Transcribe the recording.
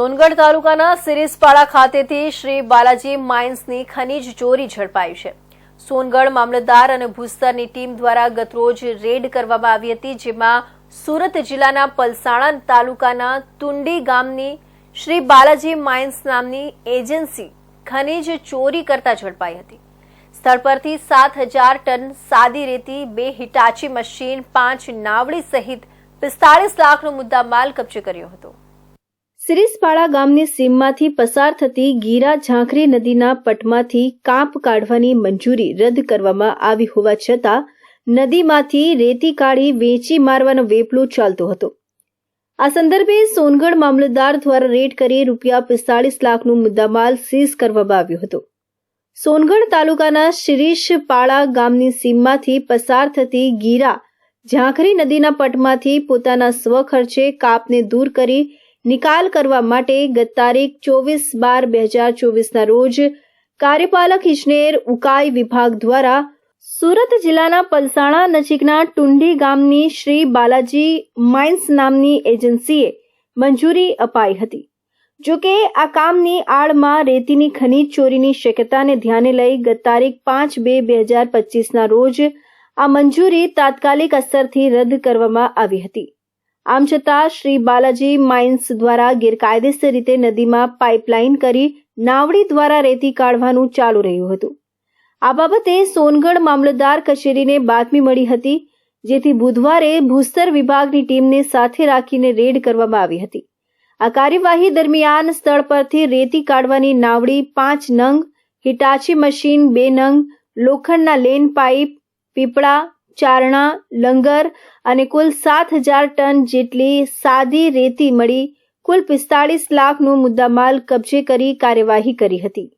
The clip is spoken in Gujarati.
સોનગઢ તાલુકાના સિરીસપાડા ખાતેથી શ્રી બાલાજી માઇન્સની ખનીજ ચોરી ઝડપાઈ છે. સોનગઢ મામલતદાર અને ભૂસ્તરની ટીમ દ્વારા ગતરોજ રેડ કરવામાં આવી હતી, જેમાં સુરત જિલ્લાના પલસાણા તાલુકાના તુંડી ગામની શ્રી બાલાજી માઇન્સ નામની એજન્સી ખનીજ ચોરી કરતા ઝડપાઈ હતી. સ્થળ પરથી સાત હજાર ટન સાદી રેતી, બે હિટાચી મશીન, પાંચ નાવડી સહિત પિસ્તાળીસ લાખનો મુદ્દા માલ કબજે કર્યો હતો. સિરીસપાડા ગામની સીમમાંથી પસાર થતી ગીરા ઝાંખરી નદીના પટમાંથી કાંપ કાઢવાની મંજૂરી રદ કરવામાં આવી હોવા છતાં, નદીમાંથી રેતી કાઢી વેચી મારવાનો વેપલો ચાલતો હતો. આ સંદર્ભે સોનગઢ મામલતદાર દ્વારા રેડ કરી રૂપિયા પિસ્તાળીસ લાખનું મુદ્દામાલ સીઝ કરવામાં આવ્યો હતો. સોનગઢ તાલુકાના શિરીષપાળા ગામની સીમમાંથી પસાર થતી ગીરા ઝાંખરી નદીના પટમાંથી પોતાના સ્વખર્ચે કાપને દૂર કરી નિકાલ કરવા માટે ગત તારીખ ચોવીસ બાર બે હજાર ચોવીસના રોજ કાર્યપાલક ઇજનેર ઉકાઈ વિભાગ દ્વારા સુરત જિલ્લાના પલસાણા નજીકના ટુંડી ગામની શ્રી બાલાજી માઇન્સ નામની એજન્સીએ મંજૂરી અપાઈ હતી. જો કે આ કામની આડમાં રેતીની ખનીજ ચોરીની શક્યતાને ધ્યાને લઈ ગત તારીખ પાંચ બે બે હજાર પચીસના રોજ આ મંજૂરી તાત્કાલિક અસરથી રદ કરવામાં આવી હતી. આમ છતાં શ્રી બાલાજી માઇન્સ દ્વારા ગેરકાયદેસર રીતે નદીમાં પાઇપલાઇન કરી નાવડી દ્વારા રેતી કાઢવાનું ચાલુ રહ્યું હતું. આ બાબતે સોનગઢ મામલતદાર કચેરીને બાતમી મળી હતી, જેથી બુધવારે ભૂસ્તર વિભાગની ટીમને સાથે રાખીને રેડ કરવામાં આવી હતી. આ કાર્યવાહી દરમિયાન સ્થળ પરથી રેતી કાઢવાની નાવડી પાંચ નંગ, હિટાચી મશીન બે નંગ, લોખંડના લેન પાઇપ, પીપળા ચારણા, લંગર અને કુલ સાત હજાર ટન જેટલી સાદી રેતી મળી, કુલ પિસ્તાળીસ લાખનું મુદ્દામાલ કબજે કરી કાર્યવાહી કરી હતી.